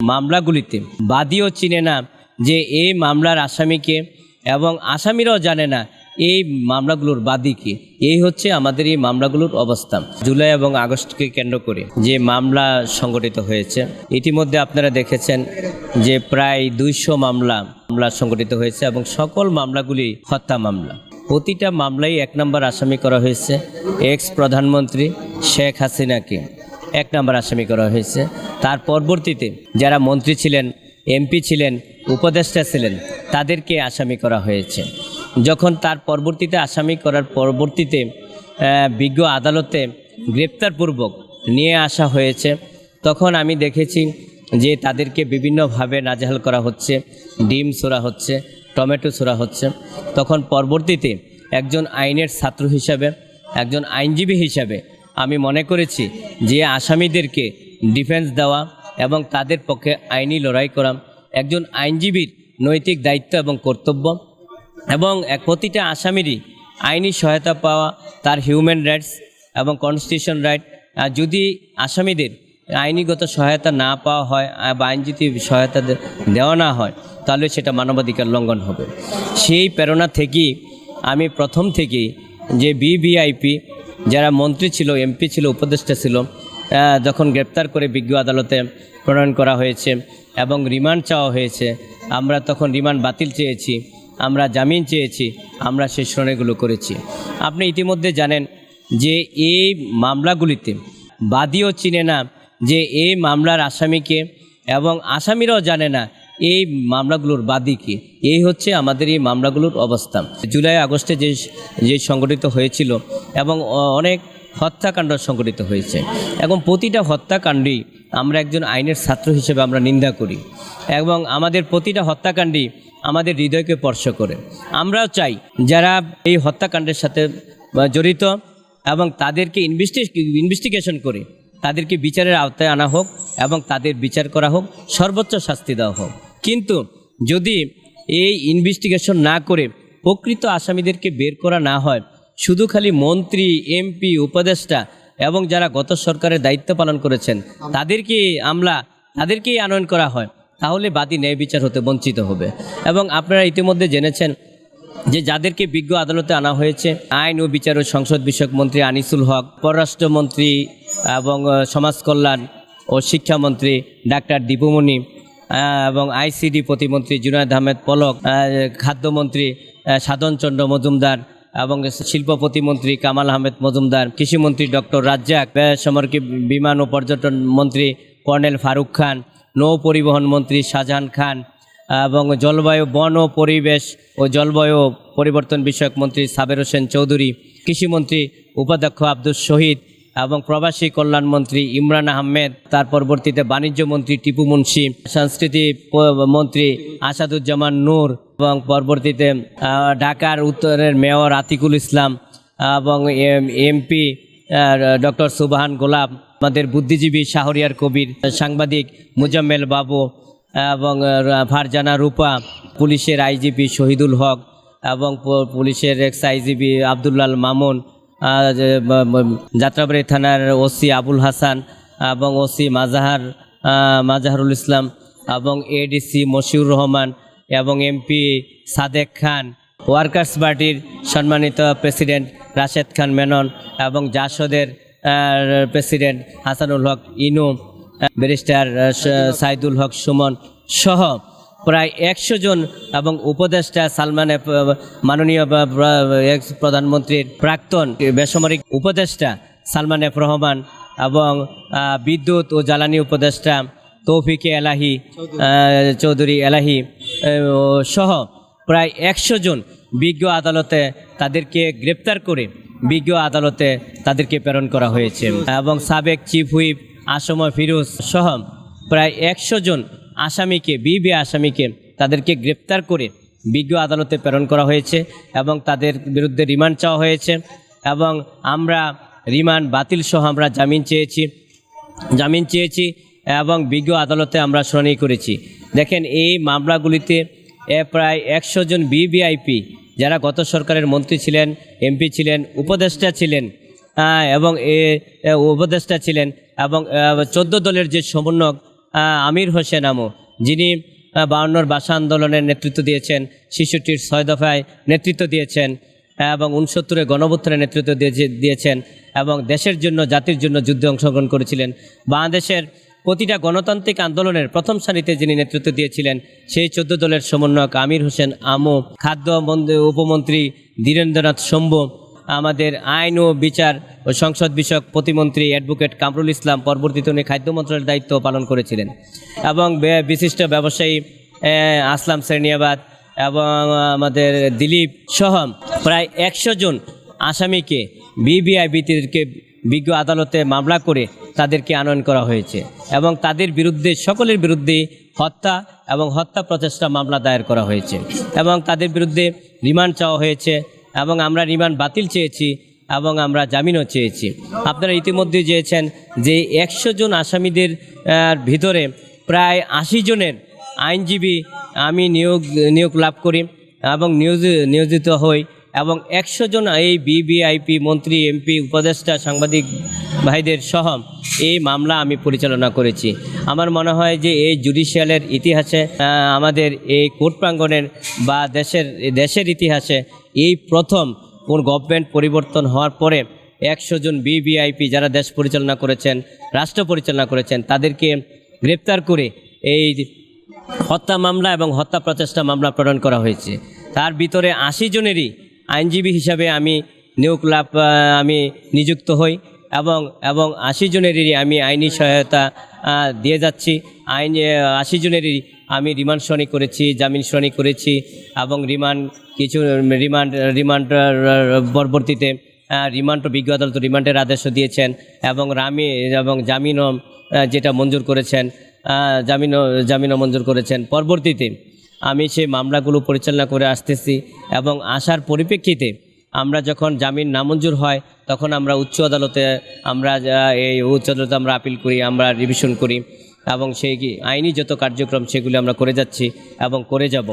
মামলাগুলিতে বাদীও চিনে না যে এই মামলার আসামিকে এবং আসামিরাও জানে না এই মামলাগুলোর বাদী কি। এই হচ্ছে আমাদের এই মামলাগুলোর অবস্থা। জুলাই এবং আগস্টকে কেন্দ্র করে যে মামলা সংগঠিত হয়েছে, ইতিমধ্যে আপনারা দেখেছেন যে প্রায় দুইশো মামলা মামলা সংগঠিত হয়েছে এবং সকল মামলাগুলি হত্যা মামলা। প্রতিটা মামলায় এক নম্বর আসামি করা হয়েছে, এক্স প্রধানমন্ত্রী শেখ হাসিনাকে এক নম্বর আসামি করা হয়েছে। তার পরবর্তীতে যারা মন্ত্রী ছিলেন, এমপি ছিলেন, উপদেষ্টা ছিলেন, তাদেরকে আসামি করা হয়েছে। যখন তার পরবর্তীতে আসামি করার পরবর্তীতে বিজ্ঞ আদালতে গ্রেপ্তারপূর্বক নিয়ে আসা হয়েছে, তখন আমি দেখেছি যে তাদেরকে বিভিন্নভাবে নাজেহাল করা হচ্ছে, ডিম ছোড়া হচ্ছে, টমেটো ছোড়া হচ্ছে। তখন পরবর্তীতে একজন আইনের ছাত্র হিসাবে, একজন আইনজীবী হিসাবে আমি মনে করেছি যে আসামিদেরকে ডিফেন্স দেওয়া এবং তাদের পক্ষে আইনি লড়াই করা একজন আইনজীবীর নৈতিক দায়িত্ব এবং কর্তব্য এবং প্রতিটা আসামিরই আইনি সহায়তা পাওয়া তার হিউম্যান রাইটস এবং কনস্টিটিউশন রাইট। যদি আসামিদের আইনিগত সহায়তা না পাওয়া হয় বা আইনজীবী সহায়তা দেওয়া না হয়, তাহলে সেটা মানবাধিকার লঙ্ঘন হবে। সেই প্রেরণা থেকেই আমি প্রথম থেকেই যে বিভিআইপি যারা মন্ত্রী ছিল, এমপি ছিল, উপদেষ্টা ছিল যখন গ্রেপ্তার করে বিজ্ঞ আদালতে প্রণয়ন করা হয়েছে এবং রিমান্ড চাওয়া হয়েছে, আমরা তখন রিমান্ড বাতিল চেয়েছি, আমরা জামিন চেয়েছি, আমরা সেই শুনানিগুলো করেছি। আপনি ইতিমধ্যে জানেন যে এই মামলাগুলিতে বাদীও চিনে না যে এই মামলার আসামিকে এবং আসামিরাও জানে না এই মামলাগুলোর বাদী কি। এই হচ্ছে আমাদের এই মামলাগুলোর অবস্থা। জুলাই আগস্টে যে যে সংগঠিত হয়েছিল এবং অনেক হত্যাকাণ্ড সংগঠিত হয়েছে। এবং প্রতিটা হত্যাকাণ্ডই আমরা একজন আইনের ছাত্র হিসেবে আমরা নিন্দা করি। এবং আমাদের প্রতিটা হত্যাকাণ্ডই আমাদের হৃদয়কে স্পর্শ করে। আমরাও চাই যারা এই হত্যাকাণ্ডের সাথে জড়িত এবং তাদেরকে ইনভেস্টি, ইনভেস্টিগেশন করে, তাদেরকে বিচারের আওতায় আনা হোক এবং তাদের বিচার করা হোক, সর্বোচ্চ শাস্তি দেওয়া হোক। কিন্তু যদি এই ইনভেস্টিগেশন না করে প্রকৃত আসামিদেরকে বের করা না হয় শুধু খালি মন্ত্রী এমপি উপদেষ্টা এবং যারা গত সরকারের দায়িত্ব পালন করেছেন তাদেরকে আমলা তাদেরকেই আনয়ন করা হয় তাহলে বাদী ন্যায় বিচার হতে বঞ্চিত হবে। এবং আপনারা ইতিমধ্যে জেনেছেন যে যাদেরকে বিজ্ঞ আদালতে আনা হয়েছে আইন ও বিচার ও সংসদ বিষয়ক মন্ত্রী আনিসুল হক পররাষ্ট্রমন্ত্রী এবং সমাজ কল্যাণ ও শিক্ষামন্ত্রী ডাক্তার দীপুমণি এবং আইসিডি প্রতিমন্ত্রী জুনায়দ আহমেদ পলক খাদ্যমন্ত্রী আহ, সাধন চন্দ্র মজুমদার এবং শিল্প প্রতিমন্ত্রী কামাল আহমেদ মজুমদার, কৃষিমন্ত্রী ডক্টর রাজ্জাক বেসামরিক বিমান ও পর্যটন মন্ত্রী কর্নেল ফারুক খান, নৌ পরিবহন মন্ত্রী শাহজাহান খান, এবং জলবায়ু, বন ও পরিবেশ ও জলবায়ু পরিবর্তন বিষয়ক মন্ত্রী সাবের হোসেন চৌধুরী, কৃষিমন্ত্রী উপাধ্যক্ষ আব্দুল শহীদ এবং প্রবাসী কল্যাণ মন্ত্রী ইমরান আহমেদ, তার পরবর্তীতে বাণিজ্য মন্ত্রী টিপু মুন্সি সংস্কৃতি মন্ত্রী আসাদুজ্জামান নূর এবং পরবর্তীতে ঢাকার উত্তরের মেয়র আতিকুল ইসলাম এবং এমপি ডক্টর সুবাহান গোলাপ আমাদের বুদ্ধিজীবী শাহরিয়ার কবির, সাংবাদিক মুজাম্মেল বাবু, এবং ফারজানা রূপা, পুলিশের আইজিপি শহীদুল হক, এবং পুলিশের এক্স আইজিপি আবদুল্লাল মামুন যাত্রাবাড়ি থানার ওসি আবুল হাসান, এবং ওসি মাজাহার মাজাহারুল ইসলাম, এবং এডিসি মশিউর রহমান এবং এমপি সাদেক খান, ওয়ার্কার্স পার্টির সম্মানিত প্রেসিডেন্ট রাশেদ খান মেনন এবং জাসদের প্রেসিডেন্ট হাসানুল হক ইনু ব্যারিস্টার সাইদুল হক সুমন সহ প্রায় একশো জন এবং উপদেষ্টা সালমান মাননীয় প্রধানমন্ত্রীর প্রাক্তন বেসামরিক উপদেষ্টা সালমান এফ রহমান এবং বিদ্যুৎ ও জ্বালানি উপদেষ্টা তৌফিকে এলাহি চৌধুরী এলাহি সহ প্রায় একশো জন বিজ্ঞ আদালতে তাদেরকে গ্রেপ্তার করে বিজ্ঞ আদালতে তাদেরকে প্রেরণ করা হয়েছে। এবং সাবেক চিফ হুইপ আসময় ফিরোজ সহ প্রায় একশো জন আসামিকে বিবি আসামিকে তাদেরকে গ্রেপ্তার করে বিজ্ঞ আদালতে প্রেরণ করা হয়েছে এবং তাদের বিরুদ্ধে রিমান্ড চাওয়া হয়েছে। এবং আমরা রিমান্ড বাতিল সহ আমরা জামিন চেয়েছি জামিন চেয়েছি এবং বিজ্ঞ আদালতে আমরা শুনানি করেছি। দেখেন এই মামলাগুলিতে প্রায় একশো জন বিবিআইপি যারা গত সরকারের মন্ত্রী ছিলেন এমপি ছিলেন উপদেষ্টা ছিলেন এবং এ উপদেষ্টা ছিলেন এবং চোদ্দ দলের যে সমন্বয়ক আমির হোসেন আমু যিনি আহ, বায়ান্নর ভাষা আন্দোলনের নেতৃত্ব দিয়েছেন শিশুটির ছয় দফায় নেতৃত্ব দিয়েছেন এবং উনসত্তরে গণভুত্থানের নেতৃত্ব দিয়েছে- দিয়েছেন এবং দেশের জন্য জাতির জন্য যুদ্ধে অংশগ্রহণ করেছিলেন। বাংলাদেশের প্রতিটা গণতান্ত্রিক আন্দোলনের প্রথম সারিতে যিনি নেতৃত্ব দিয়েছিলেন, সেই চোদ্দ দলের সমন্বয়ক আমির হোসেন আমো, খাদ্য উপমন্ত্রী ধীরেন্দ্রনাথ শম্ভু, আমাদের আইন ও বিচার ও সংসদ বিষয়ক প্রতিমন্ত্রী অ্যাডভোকেট কামরুল ইসলাম, পরবর্তীতে উনি খাদ্য মন্ত্রণালয়ের দায়িত্ব পালন করেছিলেন। এবং বিশিষ্ট ব্যবসায়ী আসলাম শ্রেণিয়াবাদ এবং আমাদের দিলীপ সহ প্রায় একশো জন আসামিকে বিবিআইবিদেরকে বিজ্ঞ আদালতে মামলা করে তাদেরকে আনয়ন করা হয়েছে এবং তাদের বিরুদ্ধে, সকলের বিরুদ্ধে হত্যা এবং হত্যা প্রচেষ্টা মামলা দায়ের করা হয়েছে এবং তাদের বিরুদ্ধে রিমান্ড চাওয়া হয়েছে এবং আমরা রিমান্ড বাতিল চেয়েছি এবং আমরা জামিনও চেয়েছি। আপনারা ইতিমধ্যে চেয়েছেন যে একশো জন আসামিদের ভিতরে প্রায় আশি জনের আইনজীবী আমি নিয়োগ নিয়োগ লাভ করি এবং নিয়োজ নিয়োজিত হই। এবং একশো জন এই বিবিআইপি মন্ত্রী এমপি উপদেষ্টা, সাংবাদিক ভাইদের সহ এই মামলা আমি পরিচালনা করেছি। আমার মনে হয় যে এই জুডিশিয়ালের ইতিহাসে আমাদের এই কোর্ট প্রাঙ্গণের বা দেশের দেশের ইতিহাসে এই প্রথম কোন গভর্নমেন্ট পরিবর্তন হওয়ার পরে একশো জন বিবিআইপি যারা দেশ পরিচালনা করেছেন, রাষ্ট্র পরিচালনা করেছেন, তাদেরকে গ্রেপ্তার করে এই হত্যা মামলা এবং হত্যা প্রচেষ্টা মামলা প্রদান করা হয়েছে। তার ভিতরে আশি জনেরই আইনজীবী হিসাবে আমি নিয়োগ লাভ আমি নিযুক্ত হই এবং এবং আশি জনেরই আমি আইনি সহায়তা দিয়ে যাচ্ছি। আইন আশি জনেরই আমি রিমান্ড শুনানি করেছি, জামিন শুনানি করেছি এবং রিমান্ড কিছু রিমান্ড রিমান্ড, পরবর্তীতে রিমান্ড বিজ্ঞ আদালত রিমান্ডের আদেশও দিয়েছেন এবং রামি এবং জামিনও যেটা মঞ্জুর করেছেন জামিনও জামিনও মঞ্জুর করেছেন। পরবর্তীতে আমি সেই মামলাগুলো পরিচালনা করে আসতেছি এবং আসার পরিপ্রেক্ষিতে আমরা যখন জামিন নামঞ্জুর হয়, তখন আমরা উচ্চ আদালতে আমরা এই উচ্চ আদালতে আমরা আপিল করি, আমরা রিভিশন করি এবং সেই আইনি যত কার্যক্রম সেগুলি আমরা করে যাচ্ছি এবং করে যাব।